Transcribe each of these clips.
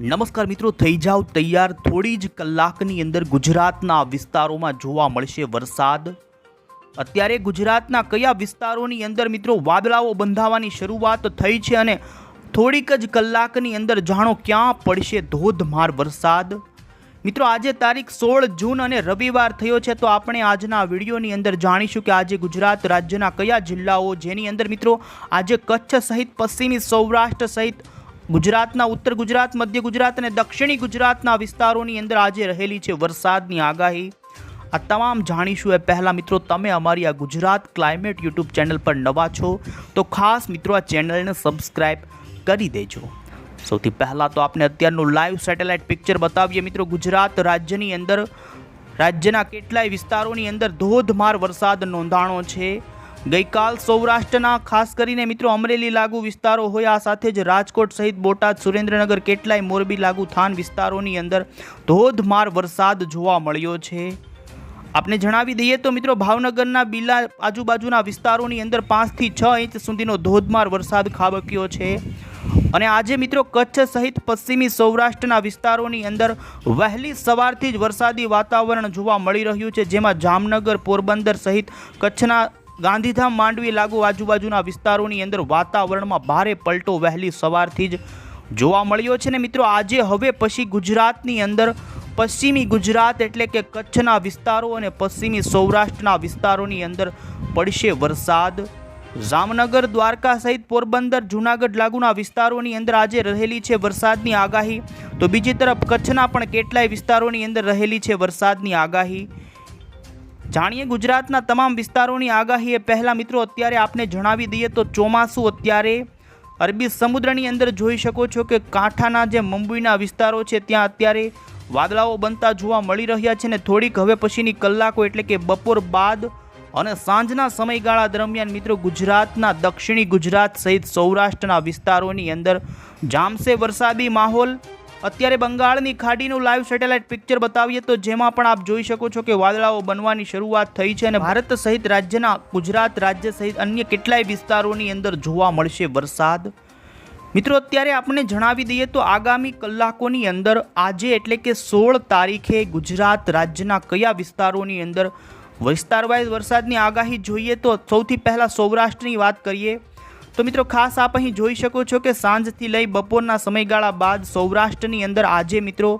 નમસ્કાર મિત્રો, થઈ જાવ તૈયાર થોડી જ કલાકની અંદર ગુજરાતના વિસ્તારોમાં જોવા મળશે વરસાદ. અત્યારે ગુજરાતના કયા વિસ્તારોની અંદર મિત્રો વાદળાઓ બંધાવાની શરૂઆત થઈ છે અને થોડીક જ કલાકની અંદર જાણો ક્યાં પડશે ધોધમાર વરસાદ? મિત્રો, આજે તારીખ સોળ જૂન અને રવિવાર થયો છે, તો આપણે આજના વિડીયોની અંદર જાણીશું કે આજે ગુજરાત રાજ્યના કયા જિલ્લાઓ, જેની અંદર મિત્રો, આજે કચ્છ સહિત પશ્ચિમી સૌરાષ્ટ્ર સહિત ગુજરાતના, ઉત્તર ગુજરાત, મધ્ય ગુજરાત અને દક્ષિણી ગુજરાતના વિસ્તારોની અંદર આજે રહેલી છે વરસાદની આગાહી. આ તમામ જાણીશું એ પહેલાં મિત્રો, તમે અમારી આ ગુજરાત ક્લાઇમેટ યુટ્યુબ ચેનલ પર નવા છો, તો ખાસ મિત્રો આ ચેનલને સબસ્ક્રાઈબ કરી દેજો. સૌથી પહેલાં તો આપણે અત્યારનું લાઈવ સેટેલાઇટ પિક્ચર બતાવીએ મિત્રો. ગુજરાત રાજ્યની અંદર, રાજ્યના કેટલાય વિસ્તારોની અંદર ધોધમાર વરસાદ નોંધાણો છે. ગઈકાલ સૌરાષ્ટ્રના, ખાસ કરીને મિત્રો અમરેલી લાગુ વિસ્તારો હોય, આ સાથે જ રાજકોટ સહિત બોટાદ, સુરેન્દ્રનગર કેટલાય મોરબી લાગુ થાન વિસ્તારોની અંદર ધોધમાર વરસાદ જોવા મળ્યો છે. આપણે જણાવી દઈએ તો મિત્રો ભાવનગરના બિલા આજુબાજુના વિસ્તારોની અંદર પાંચથી છ ઇંચ સુધીનો ધોધમાર વરસાદ ખાબક્યો છે. અને આજે મિત્રો કચ્છ સહિત પશ્ચિમી સૌરાષ્ટ્રના વિસ્તારોની અંદર વહેલી સવારથી જ વરસાદી વાતાવરણ જોવા મળી રહ્યું છે, જેમાં જામનગર, પોરબંદર સહિત કચ્છના ગાંધીધામ, માંડવી લાગુ આજુબાજુના વિસ્તારોની અંદર વાતાવરણમાં ભારે પલટો વહેલી સવારથી જ જોવા મળ્યો છે. ને મિત્રો, આજે હવે પછી ગુજરાતની અંદર પશ્ચિમી ગુજરાત એટલે કે કચ્છના વિસ્તારો અને પશ્ચિમી સૌરાષ્ટ્રના વિસ્તારોની અંદર પડશે વરસાદ. જામનગર, દ્વારકા સહિત પોરબંદર, જૂનાગઢ લાગુના વિસ્તારોની અંદર આજે રહેલી છે વરસાદની આગાહી. તો બીજી તરફ કચ્છના પણ કેટલાય વિસ્તારોની અંદર રહેલી છે વરસાદની આગાહી. જાણીએ ગુજરાતના તમામ વિસ્તારોની આગાહી એ પહેલાં મિત્રો અત્યારે આપને જણાવી દઈએ તો ચોમાસું અત્યારે અરબી સમુદ્રની અંદર જોઈ શકો છો કે કાંઠાના જે મુંબઈના વિસ્તારો છે ત્યાં અત્યારે વાદળાઓ બનતા જોવા મળી રહ્યા છે ને થોડીક હવે પછીની કલાકો એટલે કે બપોર બાદ અને સાંજના સમયગાળા દરમિયાન મિત્રો ગુજરાતના દક્ષિણી ગુજરાત સહિત સૌરાષ્ટ્રના વિસ્તારોની અંદર જામશે વરસાદી માહોલ. અત્યારે બંગાળની ખાડીનું લાઈવ સેટેલાઇટ પિક્ચર બતાવીએ તો જેમાં પણ આપ જોઈ શકો છો કે વાદળાઓ બનવાની શરૂઆત થઈ છે અને ભારત સહિત રાજ્યના ગુજરાત રાજ્ય સહિત અન્ય કેટલાય વિસ્તારોની અંદર જોવા મળશે વરસાદ. મિત્રો અત્યારે આપણે જણાવી દઈએ તો આગામી કલાકોની અંદર આજે એટલે કે સોળ તારીખે ગુજરાત રાજ્યના કયા વિસ્તારોની અંદર વિસ્તાર વાઇઝ વરસાદની આગાહી જોઈએ તો સૌથી પહેલાં સૌરાષ્ટ્રની વાત કરીએ તો મિત્રો ખાસ આપ અહીં જોઈ શકો છો કે સાંજથી લઈ બપોરના સમયગાળા બાદ સૌરાષ્ટ્રની અંદર આજે મિત્રો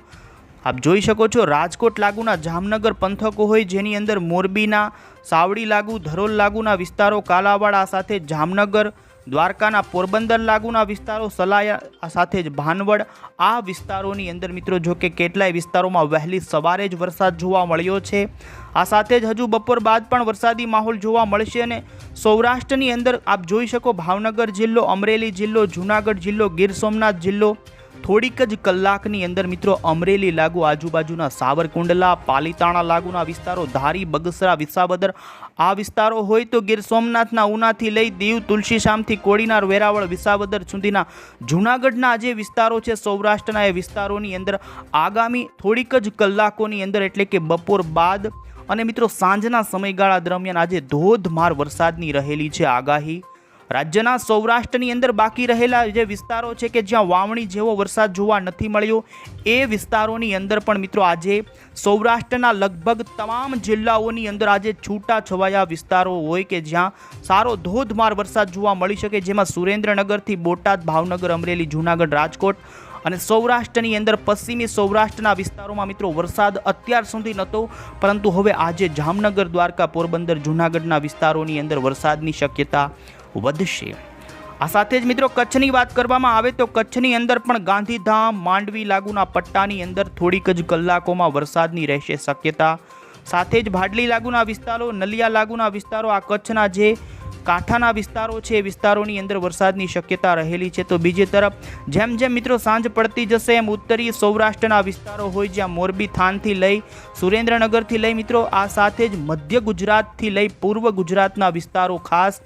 આપ જોઈ શકો છો રાજકોટ લાગુના જામનગર પંથકો હોય જેની અંદર મોરબીના, સાવડી લાગુ, ધરોલ લાગુના વિસ્તારો, કાલાવાડા સાથે જામનગર દ્વારકાના પોરબંદર લાગુના વિસ્તારો સલાયા સાથે જ ભાનવડ. આ વિસ્તારોની અંદર મિત્રો જો કે કેટલાય વિસ્તારોમાં વહેલી સવારે જ વરસાદ જોવા મળ્યો છે. આ સાથે જ હજુ બપોર બાદ પણ વરસાદી માહોલ જોવા મળશે અને સૌરાષ્ટ્રની અંદર આપ જોઈ શકો ભાવનગર જિલ્લો, અમરેલી જિલ્લો, જૂનાગઢ જિલ્લો, ગીર સોમનાથ જિલ્લો થોડીક જ કલાકની અંદર મિત્રો અમરેલી લાગુ, આજુબાજુના સાવરકુંડલા, પાલીતાણા લાગુના વિસ્તારો, ધારી, બગસરા, વિસાવદર, આ વિસ્તારો હોય તો ગીર સોમનાથના ઉનાથી લઈ દીવ તુલસીશામથી કોડીનાર, વેરાવળ, વિસાવદર સુધીના જૂનાગઢના જે વિસ્તારો છે, સૌરાષ્ટ્રના એ વિસ્તારોની અંદર આગામી થોડીક જ કલાકોની અંદર એટલે કે બપોર બાદ અને મિત્રો સાંજના સમયગાળા દરમિયાન આજે ધોધમાર વરસાદની રહેલી છે આગાહી. રાજ્યના સૌરાષ્ટ્રની અંદર બાકી રહેલા જે વિસ્તારો છે કે જ્યાં વાવણી જેવો વરસાદ જોવા નથી મળ્યો, એ વિસ્તારોની અંદર પણ મિત્રો આજે સૌરાષ્ટ્રના લગભગ તમામ જિલ્લાઓની અંદર આજે છૂટા છવાયા વિસ્તારો હોય કે જ્યાં સારો ધોધમાર વરસાદ જોવા મળી શકે, જેમાં સુરેન્દ્રનગરથી બોટાદ, ભાવનગર, અમરેલી, જૂનાગઢ, રાજકોટ અને સૌરાષ્ટ્રની અંદર પશ્ચિમી સૌરાષ્ટ્રના વિસ્તારોમાં મિત્રો વરસાદ અત્યાર સુધી નહોતો, પરંતુ હવે આજે જામનગર, દ્વારકા, પોરબંદર, જૂનાગઢના વિસ્તારોની અંદર વરસાદની શક્યતા વધશે. આ સાથે જ મિત્રો કચ્છની વાત કરવામાં આવે તો કચ્છની અંદર પણ ગાંધીધામ, માંડવી લાગુના પટ્ટાની અંદર થોડીક જ કલાકોમાં વરસાદની રહેશે શક્યતા. સાથે જ ભાડલી લાગુના વિસ્તારો, નલિયા લાગુના વિસ્તારો આ કચ્છના જે કાંઠાના વિસ્તારો છે, એ વિસ્તારોની અંદર વરસાદની શક્યતા રહેલી છે. તો બીજી તરફ, જેમ જેમ મિત્રો સાંજ પડતી જશે, એમ ઉત્તરીય સૌરાષ્ટ્રના વિસ્તારો હોય જ્યાં મોરબી, થાનથી લઈ સુરેન્દ્રનગરથી લઈ મિત્રો, આ સાથે જ મધ્ય ગુજરાતથી લઈ પૂર્વ ગુજરાતના વિસ્તારો ખાસ.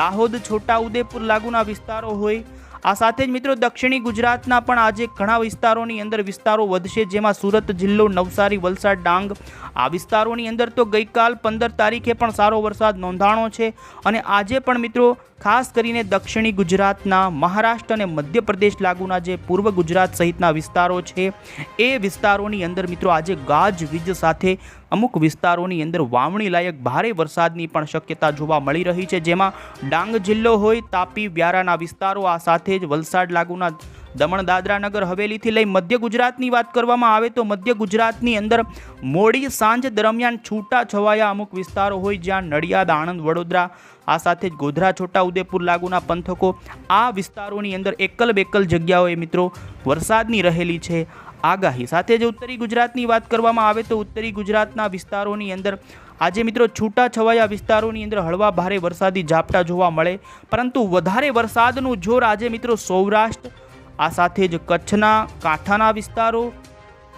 દાહોદ, છોટાઉદેપુર લાગુના વિસ્તારો હોય આ સાથે જ મિત્રો દક્ષિણી ગુજરાતના પણ આજે ઘણા વિસ્તારોની અંદર વિસ્તારો વધશે, જેમાં સુરત જિલ્લો, નવસારી, વલસાડ, ડાંગ આ વિસ્તારોની અંદર તો ગઈકાલ પંદર તારીખે પણ સારો વરસાદ નોંધાણો છે. અને આજે પણ મિત્રો ખાસ કરીને દક્ષિણી ગુજરાતના મહારાષ્ટ્ર અને મધ્યપ્રદેશ લાગુના જે પૂર્વ ગુજરાત સહિતના વિસ્તારો છે, એ વિસ્તારોની અંદર મિત્રો આજે ગાજવીજ સાથે અમુક વિસ્તારોની અંદર વાવણી લાયક ભારે વરસાદની પણ શક્યતા જોવા મળી રહી છે. જેમાં ડાંગ જિલ્લો હોય, તાપી, વ્યારાના વિસ્તારો, આ સાથે જ વલસાડ લાગુના દમણ દાદરા નગર હવેલીથી લઈ મધ્ય ગુજરાતની વાત કરવામાં આવે તો મધ્ય ગુજરાતની અંદર મોડી સાંજ દરમિયાન છૂટા છવાયા અમુક વિસ્તારો હોય, જ્યાં નડિયાદ, આણંદ, વડોદરા, આ સાથે જ ગોધરા છોટા ઉદેપુર લાગુના પંથકો, આ વિસ્તારોની અંદર એકલ બેકલ જગ્યાઓએ મિત્રો વરસાદની રહેલી છે. આગાહી. સાથે જ ઉત્તરી ગુજરાતની વાત કરવામાં આવે તો ઉત્તરી ગુજરાતના વિસ્તારોની અંદર આજે મિત્રો છૂટા છવાયા વિસ્તારોની અંદર હળવા ભારે વરસાદી ઝાપટા જોવા મળે. પરંતુ વધારે વરસાદનું જોર આજે મિત્રો સૌરાષ્ટ્ર, આ સાથે જ કચ્છના, કાંઠાના વિસ્તારો,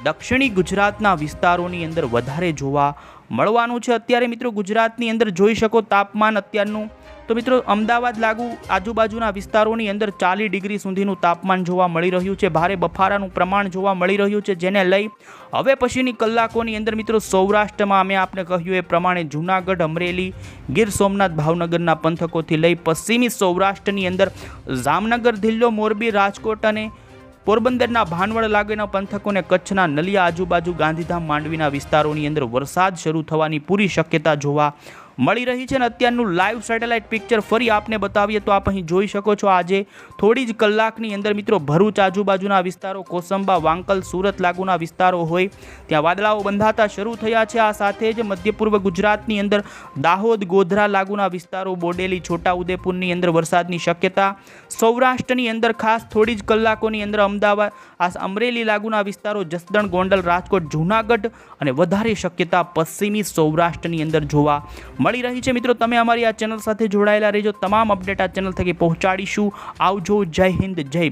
દક્ષિણી ગુજરાતના વિસ્તારોની અંદર વધારે જોવા મળવાનું છે. અત્યારે મિત્રો ગુજરાતની અંદર જોઈ શકો તાપમાન અત્યારનું. તો મિત્રો અમદાવાદ લાગુ આજુબાજુના વિસ્તારોની અંદર ચાલીસ ડિગ્રી સુધીનું તાપમાન જોવા મળી રહ્યું છે. ભારે બફારાનું પ્રમાણ જોવા મળી રહ્યું છે જેને લઈ હવે પછીની કલાકોની અંદર મિત્રો સૌરાષ્ટ્રમાં અમે આપને કહ્યું એ પ્રમાણે જૂનાગઢ, અમરેલી, ગીર સોમનાથ, ભાવનગરના પંથકોથી લઈ પશ્ચિમી સૌરાષ્ટ્રની અંદર જામનગર જિલ્લો મોરબી, રાજકોટ અને પોરબંદરના ભાનવડ લાગેના પંથકોને કચ્છના નલિયા આજુબાજુ ગાંધીધામ માંડવીના વિસ્તારોની અંદર વરસાદ શરૂ થવાની પૂરી શક્યતા જોવા મળી રહી છે અને અત્યારનું લાઈવ સેટેલાઇટ પિક્ચર ફરી આપને બતાવીએ તો આપ અહીં જોઈ શકો છો આજે થોડી જ કલાકની અંદર મિત્રો ભરૂચ આજુબાજુના વિસ્તારો, કોસંબા, વાંકલ, સુરત લાગુના વિસ્તારો હોય. ત્યાં વાદળાઓ બંધાતા શરૂ થયા છે. આ સાથે જ મધ્ય પૂર્વ ગુજરાતની અંદર દાહોદ, ગોધરા લાગુના વિસ્તારો, બોડેલી, છોટાઉદેપુરની અંદર વરસાદની શક્યતા. સૌરાષ્ટ્રની અંદર ખાસ થોડી જ કલાકોની અંદર અમદાવાદ, આ અમરેલી લાગુના વિસ્તારો, જસદણ, ગોંડલ, રાજકોટ, જૂનાગઢ અને વધારે શક્યતા પશ્ચિમી સૌરાષ્ટ્રની અંદર જોવા મળી રહી છે. મિત્રો, તમે અમારી આ ચેનલ સાથે જોડાયેલા રહેજો. તમામ અપડેટ આ ચેનલ થકી પહોંચાડીશું. આવજો. જય હિન્દ. જય